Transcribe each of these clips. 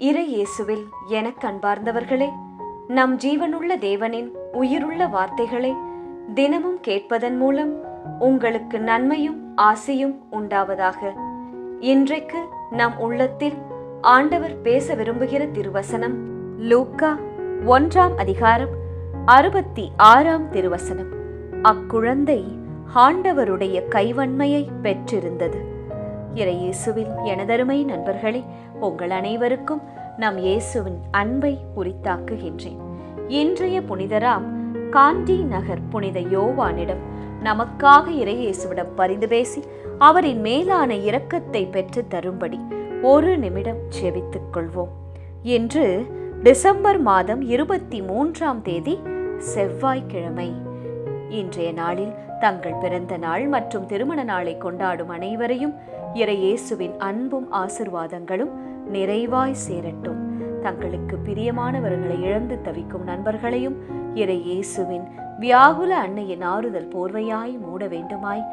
இறை இயேசுவில் எனக் அன்பார்ந்தவர்களே நம் ஜீவனுள்ள தேவனின் உயிருள்ள வார்த்தைகளை தினமும் கேட்பதன் மூலம் உங்களுக்கு நன்மையும் ஆசையும் உண்டாவதாக. இன்றைக்கு நம் உள்ளத்தில் ஆண்டவர் பேச விரும்புகிற திருவசனம் லூக்கா ஒன்றாம் அதிகாரம் அறுபத்தி ஆறாம் திருவசனம். அக்குழந்தை ஆண்டவருடைய கைவன்மையை பெற்றிருந்தது. இறையேசுவில் எனதருமை நண்பர்களே உங்கள் அனைவருக்கும் நம் இயேசுவின் அன்பை உரித்தாக்குகின்றேன். இன்றைய புனிதராம் காண்டி நகர் புனித யோவானிடம் நமக்காக இறையேசுவிடம் பரிந்து பேசி அவரின் மேலான இரக்கத்தை பெற்று தரும்படி ஒரு நிமிடம் செவித்துக் கொள்வோம். இன்று டிசம்பர் மாதம் இருபத்தி மூன்றாம் தேதி செவ்வாய்க்கிழமை. இன்றைய நாளில் தங்கள் பிறந்த நாள் மற்றும் திருமண நாளை கொண்டாடும் அனைவரையும் இறை இயேசுவின் அன்பும் ஆசிர்வாதங்களும் நிறைவாய் சேரட்டும். தங்களுக்கு பிரியமானவர்களை இழந்து தவிக்கும் நண்பர்களையும் இறை இயேசுவின் வியாகுல அன்னையின் ஆறுதல் போர்வையாய் மூட வேண்டுமாய்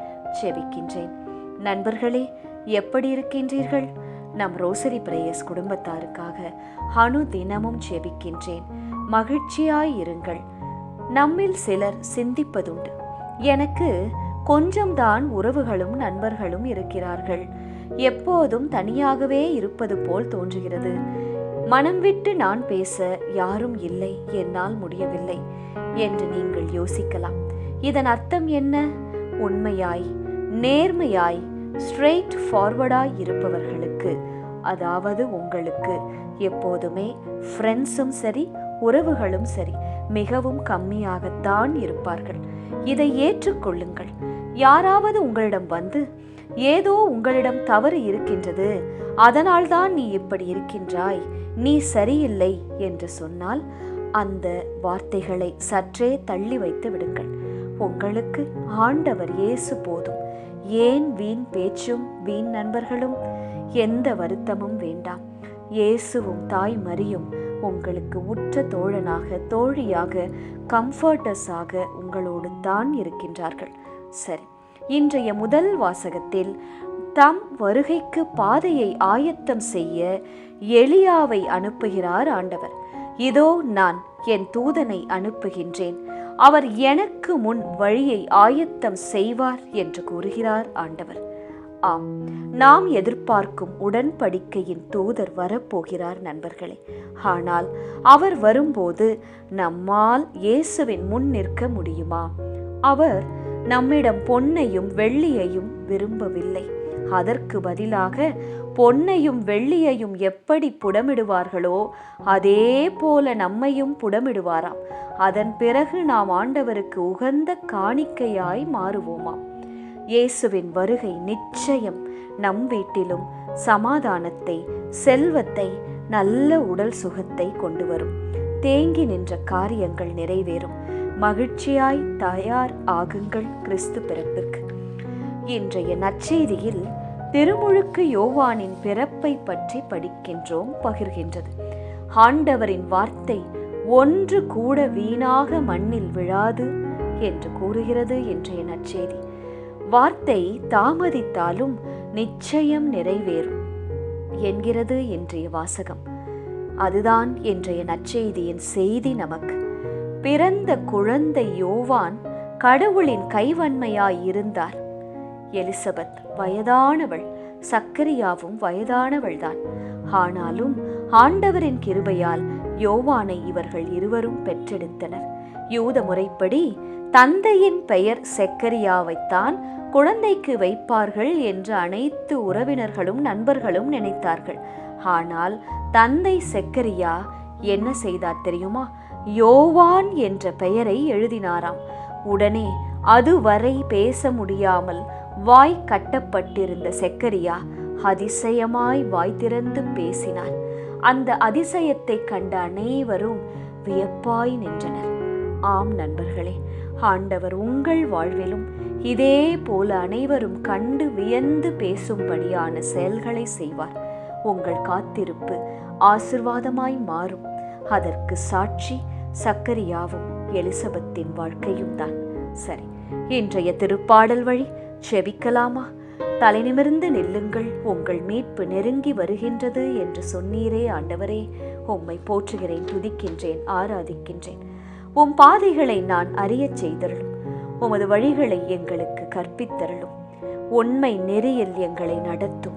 செபிக்கின்றேன் நண்பர்களே எப்படி இருக்கின்றீர்கள்? நம் ரோசரி பிரேயஸ் குடும்பத்தாருக்காக அணு தினமும் செபிக்கின்றேன் மகிழ்ச்சியாய் இருங்கள். நம்மில் சிலர் சிந்திப்பதுண்டு. எனக்கு கொஞ்சம்தான் உறவுகளும் நண்பர்களும் இருக்கிறார்கள். எப்போதும் தனியாகவே இருப்பது போல் தோன்றுகிறது. மனம் விட்டு நான் பேச யாரும் இல்லை என்னால் முடியவில்லை என்று நீங்கள் யோசிக்கலாம். இதன் அர்த்தம் என்ன? உண்மையாய் நேர்மையாய் ஸ்ட்ரெயிட் ஃபார்வர்டாய் இருப்பவர்களுக்கு அதாவது உங்களுக்கு எப்போதுமே ஃப்ரெண்ட்ஸும் சரி உறவுகளும் சரி மிகவும் கம்மியாகத்தான் இருப்பார்கள். இதை ஏற்றுக்கொள்ளுங்கள். யாராவது உங்களிடம் வந்து ஏதோ உங்களிடம் தவறு இருக்கின்றது அதனால்தான் நீ இப்படி இருக்கின்றாய் நீ சரியில்லை என்று சொன்னால் அந்த வார்த்தைகளை சற்றே தள்ளி வைத்து விடுங்கள். உங்களுக்கு ஆண்டவர் இயேசு போதும். ஏன் வீண் பேச்சும் வீண் நண்பர்களும்? எந்த வருத்தமும் வேண்டாம். இயேசுவும் தாய் மரியும். உங்களுக்கு உற்ற தோழனாக தோழியாக கம்ஃபர்டஸாக உங்களோடு தான் இருக்கின்றார்கள். சரி இன்றைய முதல் வாசகத்தில் தம் வருகைக்கு பாதையை ஆயத்தம் செய்ய எளியாவை அனுப்புகிறார் ஆண்டவர். இதோ நான் என் தூதனை அனுப்புகின்றேன். அவர் எனக்கு முன் வழியை ஆயத்தம் செய்வார் என்று கூறுகிறார் ஆண்டவர். ஆம் நாம் எதிர்பார்க்கும் உடன்படிக்கையின் தூதர் வரப்போகிறார் நண்பர்களே. ஆனால் அவர் வரும்போது நம்மால் இயேசுவின் முன் நிற்க முடியுமா? அவர் நம்மிடம் பொன்னையும் வெள்ளியையும் விரும்பவில்லை. அதற்கு பதிலாக பொன்னையும் வெள்ளியையும் எப்படி புடமிடுவார்களோ அதே போல நம்மையும் புடமிடுவாராம். அதன் பிறகு நாம் ஆண்டவருக்கு உகந்த காணிக்கையாய் மாறுவோமாம். இயேசுவின் வருகை நிச்சயம் நம் வீட்டிலும் சமாதானத்தை செல்வத்தை நல்ல உடல் சுகத்தை கொண்டு வரும். தேங்கி நின்ற காரியங்கள் நிறைவேறும். மகிழ்ச்சியாய் தயார் ஆகுங்கள் கிறிஸ்து பிறப்பிற்கு. இன்றைய நற்செய்தியில் திருமுழுக்கு யோவானின் பிறப்பை பற்றி படிக்கின்றோம் பகிர்கின்றது. ஆண்டவரின் வார்த்தை ஒன்று கூட வீணாக மண்ணில் விழாது என்று கூறுகிறது இன்றைய நற்செய்தி. வார்த்தை தாமதித்தாலும் நிச்சயம் நிறைவேறும் என்கிறது இன்றைய வாசகம். அதுதான் இன்றைய நற்செய்தியின் செய்தி நமக்கு. பிறந்த குழந்தை யோவான் கடவுளின் கைவன்மையாய் இருந்தார். எலிசபெத் வயதானவள் சக்கரியாவும் வயதானவள்தான். ஆனாலும் ஆண்டவரின் கிருபையால் யோவானை இவர்கள் இருவரும் பெற்றெடுத்தனர். யூத முறைப்படி தந்தையின் பெயர் செக்கரியாவைத்தான் குழந்தைக்கு வைப்பார்கள் என்று அனைத்து உறவினர்களும் நண்பர்களும் நினைத்தார்கள். ஆனால் தந்தை செக்கரியா என்ன செய்தார் தெரியுமா? யோவான் என்ற பெயரை எழுதினாராம். உடனே அதுவரை பேச முடியாமல் வாய் கட்டப்பட்டிருந்த செக்கரியா அதிசயமாய் வாய் திறந்து பேசினார். அந்த அதிசயத்தை கண்ட அனைவரும் வியப்பாய் நின்றனர். ஆம் நண்பர்களே ஆண்டவர் உங்கள் வாழ்விலும் இதே போல அனைவரும் கண்டு வியந்து பேசும்படியான செயல்களை செய்வார். உங்கள் காத்திருப்பு ஆசிர்வாதமாய் மாறும். அதற்கு சாட்சி சக்கரியாவும் எலிசபெத்தின் வாழ்க்கையும் தான். சரி இன்றைய திருப்பாடல் வழி செபிக்கலாமா? தலைநிமிர்ந்து நில்லுங்கள் உங்கள் மீட்பு நெருங்கி வருகின்றது என்று சொன்னீரே ஆண்டவரே. உம்மை போற்றுகிறேன் துதிக்கின்றேன் ஆராதிக்கின்றேன். உம் பாதைகளை நான் அறியச் செய்தருளும். உமது வழிகளை எங்களுக்கு கற்பித்தருளும். உண்மை நெறியில் எங்களை நடத்தும்.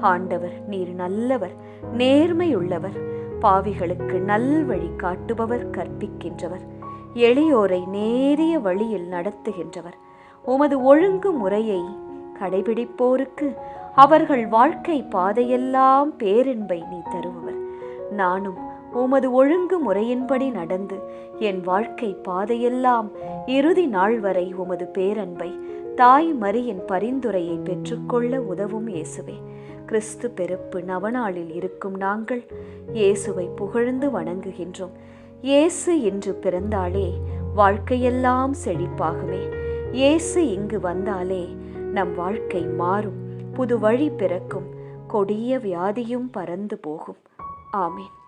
ஆண்டவர் நீர் நல்லவர் நேர்மையுள்ளவர். பாவிகளுக்கு நல்வழி காட்டுபவர் கற்பிக்கின்றவர். எளியோரை நேரிய வழியில் நடத்துகின்றவர். உமது ஒழுங்கு முறையை கடைபிடிப்போருக்கு அவர்கள் வாழ்க்கை பாதையெல்லாம் பேரின்பை நீ தருபவர். நானும் உமது ஒழுங்கு முறையின்படி நடந்து என் வாழ்க்கை பாதையெல்லாம் இறுதி நாள் வரை உமது பேரன்பை தாய் மரியின் பரிந்துரையை பெற்றுக்கொள்ள உதவும் இயேசுவே. கிறிஸ்து பிறப்பு நவநாளில் இருக்கும் நாங்கள் இயேசுவை புகழ்ந்து வணங்குகின்றோம். இயேசு இன்று பிறந்தாலே வாழ்க்கையெல்லாம் செழிப்பாகுமே. இயேசு இங்கு வந்தாலே நம் வாழ்க்கை மாறும். புது வழி பிறக்கும். கொடிய வியாதியும் பறந்து போகும். ஆமேன்.